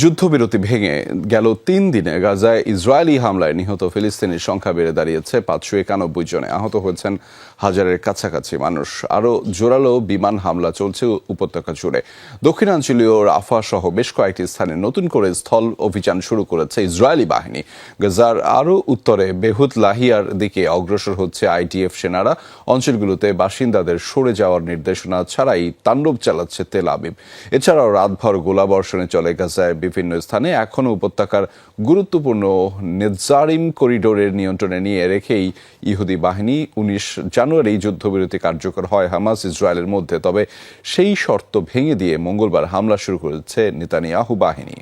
যুদ্ধবিরতি ভেঙে গেল তিন দিনে। গাজায় ইসরায়েলি হামলায় নিহত ফিলিস্তিনির সংখ্যা বেড়ে দাঁড়িয়েছে পাঁচশো একানব্বই জনে। আহত হয়েছেন হাজারের কাছাকাছি মানুষ। আরও জোরালো বিমান হামলা চলছে উপত্যকা জুড়ে। দক্ষিণাঞ্চলীয় রাফা সহ বেশ কয়েকটি স্থানে নতুন করে স্থল অভিযান শুরু করেছে ইসরায়েলি বাহিনী। গাজার আরও উত্তরে বেহুত লাহিয়ার দিকে অগ্রসর হচ্ছে আইটিএফ সেনারা। অঞ্চলগুলোতে বাসিন্দাদের সরে যাওয়ার নির্দেশনা ছাড়াই তাণ্ডব চালাচ্ছে তেল আবিব। এছাড়াও রাতভর গোলাবর্ষণে চলে গাজায় বিভিন্ন স্থানে এখনও উপত্যকার গুরুত্বপূর্ণ নেজারিম করিডোরের নিয়ন্ত্রণে নিয়ে রেখেই ইহুদি বাহিনী উনিশ জানুয়ারি যুদ্ধবিরতি কার্যকর হয় হামাস ইসরায়েলের মধ্যে। তবে সেই শর্ত ভেঙে দিয়ে মঙ্গলবার হামলা শুরু করেছে নেতানিয়াহু বাহিনী।